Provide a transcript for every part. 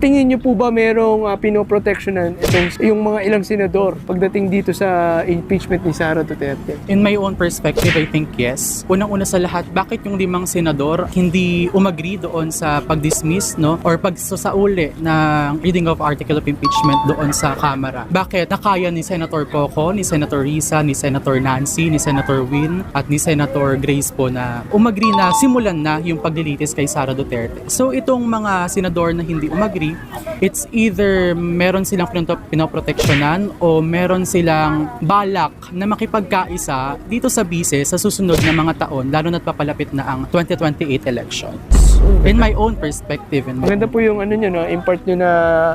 Tingin niyo po ba merong uh, pinoproteksyonan itong yung mga ilang senador pagdating dito sa impeachment ni Sara Duterte? In my own perspective, I think yes. Unang-una sa lahat, bakit yung limang senador hindi umagri doon sa pag-dismiss no or pagsasauli ng reading of article of impeachment doon sa Kamara? Bakit nakaya ni Senator Coco, ni Senator Risa, ni Senator Nancy, ni Senator Win at ni Senator Grace po na umagri na simulan na yung paglilitis kay Sara Duterte. So itong mga senador na hindi it's either meron silang pinoproteksyonan o meron silang balak na makipagkaisa dito sa bise sa susunod na mga taon, lalo na't papalapit na ang 2028 elections. In my own perspective, in my Maganda po yung ano nyo, no, impart nyo na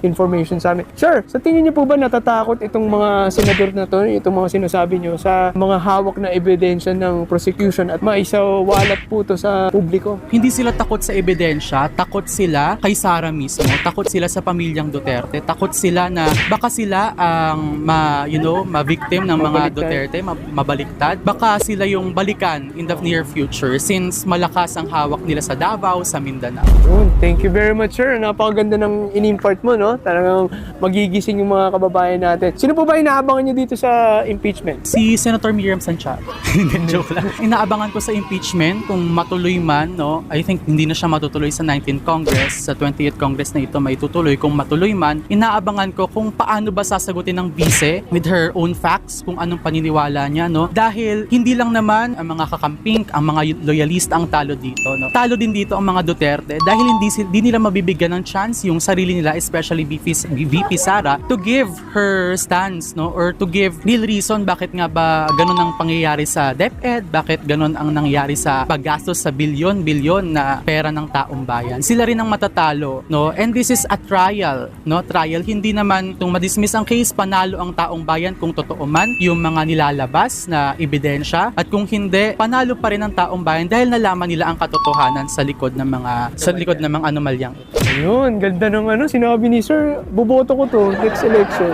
information sa amin. Sir, sa tingin nyo po ba natatakot itong mga senador na to, itong mga sinasabi nyo sa mga hawak na ebidensya ng prosecution at maisawalat po to sa publiko? hindi sila takot sa ebidensya, takot sila kay Sara mismo, takot sila sa pamilyang Duterte, takot sila na baka sila ang ma, you know, ma-victim ng mga Mabaliktad. Duterte, ma- mabaliktad. Baka sila yung balikan in the near future since malakas ang hawak nila sa Davao, sa Mindanao. Yun, thank you very much, sir. Napakaganda ng in-impart mo, no? Talagang magigising yung mga kababayan natin. Sino po ba inaabangan nyo dito sa impeachment? Si Senator Miriam Santiago. Hindi, joke lang. Inaabangan ko sa impeachment kung matuloy man, no? I think hindi na siya matutuloy sa 19th Congress. Sa 28th Congress na ito may tutuloy. Kung matuloy man, inaabangan ko kung paano ba sasagutin ng bise with her own facts, kung anong paniniwala niya, no? Dahil hindi lang naman ang mga kakamping, ang mga loyalista ang talo dito, no? Talo din dito ang mga Duterte dahil hindi, hindi nila mabibigyan ng chance yung sarili nila, especially VP, VP Sara, to give her stance, no? Or to give real reason bakit nga ba ganun ang pangyayari sa DepEd, bakit ganun ang nangyayari sa paggastos sa bilyon-bilyon na pera ng taong bayan. Sila rin ang matatalo, no? And this is a trial, no? Trial, hindi naman kung madismiss ang case, panalo ang taong bayan kung totoo man yung mga nilalabas na ebidensya at kung hindi, panalo pa rin ang taong bayan dahil nalaman nila ang katotohanan sa likod ng mga sa likod ng mga anomalyang ito. Ayun, ganda ng ano, sinabi ni sir, boboto ko to next election.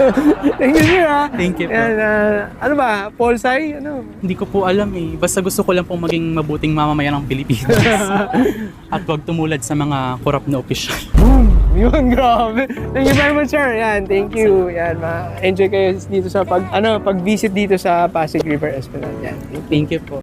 Thank you, sir, ha? Thank you po. Yan, ah, ano ba, Polsai? Ano? Hindi ko po alam eh. Basta gusto ko lang pong maging mabuting mamamayan ng Pilipinas. At wag tumulad sa mga korap na opisyal. Boom! Yun, grabe. Thank you very much, sir. Yan, thank you. Yan, ma-enjoy kayo dito sa pag, ano, pag-visit dito sa Pasig River Esplanade. Yan, thank you. Thank you po.